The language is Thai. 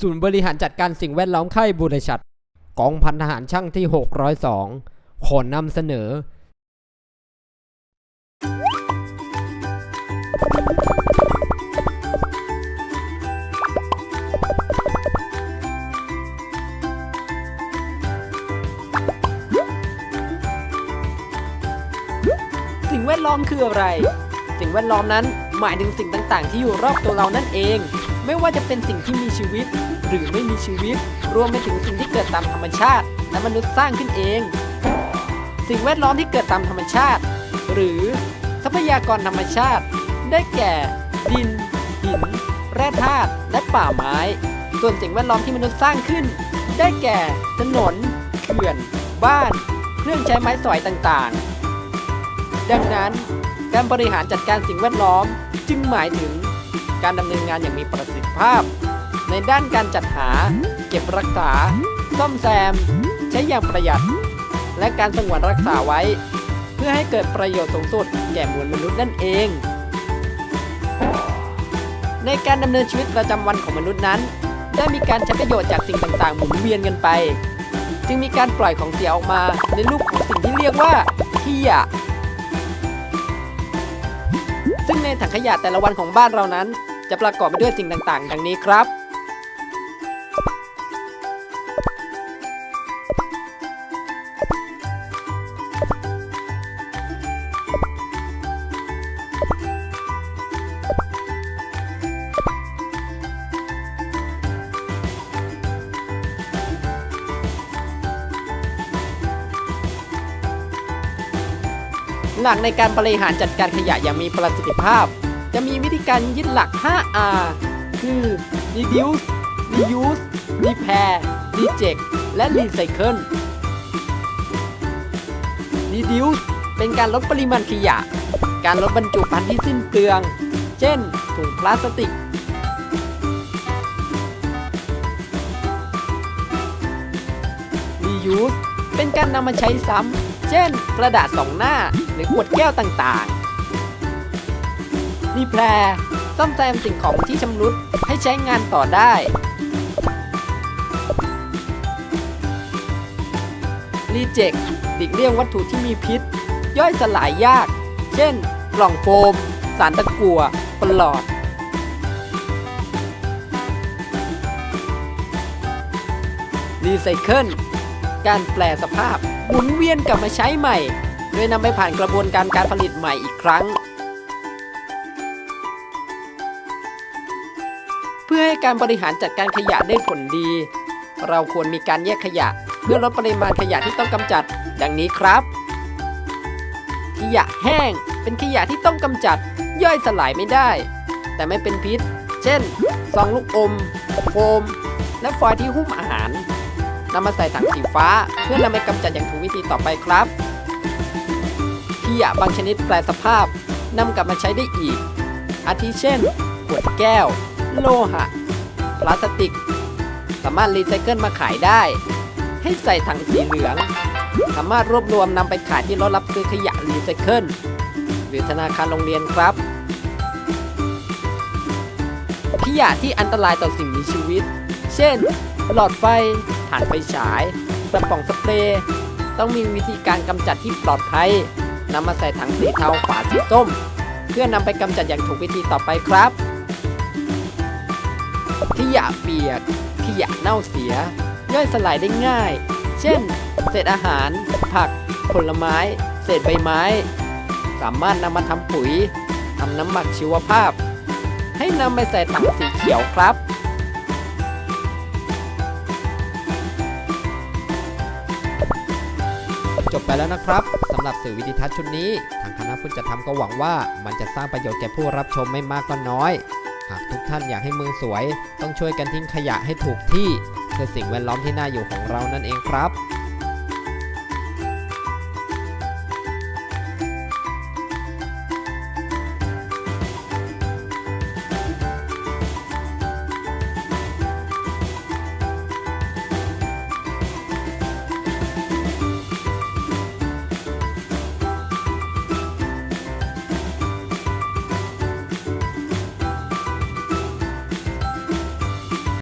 ศูนย์บริหารจัดการสิ่งแวดล้อมค่ายบุรชัดกองพันทหารช่างที่ 602 ขอนำเสนอ สิ่งแวดล้อมคืออะไร สิ่งแวดล้อมนั้น หมายถึงสิ่งต่างๆ ที่อยู่รอบตัวเรานั่นเอง ไม่ว่าจะเป็นสิ่งที่มีชีวิต หรือไม่มีชีวิต รวมไปถึงสิ่งที่เกิดตามธรรมชาติ และมนุษย์สร้างขึ้นเอง สิ่งแวดล้อมที่เกิดตามธรรมชาติ หรือทรัพยากรธรรมชาติ ได้แก่ ดิน หิน แร่ธาตุ และป่าไม้ ส่วนสิ่งแวดล้อมที่มนุษย์สร้างขึ้น ได้แก่ ถนน เขื่อน บ้าน เครื่องใช้ไม้สอยต่างๆ ดังนั้นการบริหารจัดการสิ่งแวดล้อม จึงหมายถึงการดำเนินงานอย่างมีประสิทธิภาพ ในด้านการจัดหา เก็บรักษา ซ่อมแซม ใช้อย่างประหยัด และการสงวนรักษาไว้ เพื่อให้เกิดประโยชน์สูงสุดแก่มวลมนุษย์นั่นเอง ในการดำเนินชีวิตประจำวันของมนุษย์นั้น ได้มีการใช้ประโยชน์จากสิ่งต่างๆหมุนเวียนกันไป จึงมีการปล่อยของเสียออกมาในรูปของสิ่งที่เรียกว่าขยะ ในถังขยะแต่ละวันของบ้านเรานั้น จะประกอบไปด้วยสิ่งต่างๆ ดังนี้ครับ หลักในการบริหารจัดการขยะอย่างมีประสิทธิภาพ จะมีวิธีการยึดหลัก 5R คือ reduce reuse repair reject และ recycle reduce เป็นการลดปริมาณขยะ การลดบรรจุภัณฑ์ที่สิ้นเปลือง เช่น ถุงพลาสติก reuse เป็นการนำมาใช้ซ้ำ เช่น กระดาษสองหน้าหรือขวดแก้วต่างๆรีแพร์ซ่อมแซมสิ่งของที่ชำรุดให้ใช้งานต่อได้รีเจ็คหลีกเลี่ยงวัตถุที่มีพิษ ย่อยสลายยาก เช่น กล่องโฟม สารตะกั่วปลอดรีไซเคิล การแปลสภาพ หมุนเวียนกลับมาใช้ใหม่ โดยนำไปผ่านกระบวนการการผลิตใหม่อีกครั้ง เพื่อให้การบริหารจัดการขยะได้ผลดี เราควรมีการแยกขยะ เพื่อลดปริมาณขยะที่ต้องกำจัด ดังนี้ครับ ขยะแห้งเป็นขยะที่ต้องกำจัด ย่อยสลายไม่ได้ แต่ไม่เป็นพิษ เช่นซองลูกอมโฟมและฟอยล์ที่หุ้มอาหาร นำมาใส่ถังสีฟ้า เพื่อนำไปกำจัดอย่างถูกวิธีต่อไปครับขยะบางชนิดแปลสภาพนำกลับมาใช้ได้อีก อาทิเช่น ขวดแก้ว โลหะ พลาสติก สามารถรีไซเคิลมาขายได้ ให้ใส่ถังสีเหลือง สามารถรวบรวมนำไปขายที่รถรับซื้อขยะรีไซเคิลหรือธนาคารโรงเรียนครับ ขยะที่อันตรายต่อสิ่งมีชีวิต เช่น หลอดไฟ ถ่านไฟฉายกระป๋องสเปรย์ต้องมีวิธีการกำจัดที่ปลอดภัยนำมาใส่ถังสีเทาฝาสีส้ม เพื่อนำไปกำจัดอย่างถูกวิธีต่อไปครับขยะเปียกขยะเน่าเสีย ย่อยสลายได้ง่าย เช่น เศษอาหาร ผัก ผลไม้ เศษใบไม้ สามารถนำมาทำปุ๋ยทำน้ำหมักชีวภาพ ให้นำไปใส่ถังสีเขียวครับ จบไปแล้วนะครับสำหรับสื่อวิดิทัศน์ชุดนี้ ทางคณะผู้จัดทำก็หวังว่า มันจะสร้างประโยชน์แก่ผู้รับชมไม่มากก็น้อย หากทุกท่านอยากให้เมืองสวย ต้องช่วยกันทิ้งขยะให้ถูกที่ เพื่อสิ่งแวดล้อมที่น่าอยู่ของเรานั่นเองครับ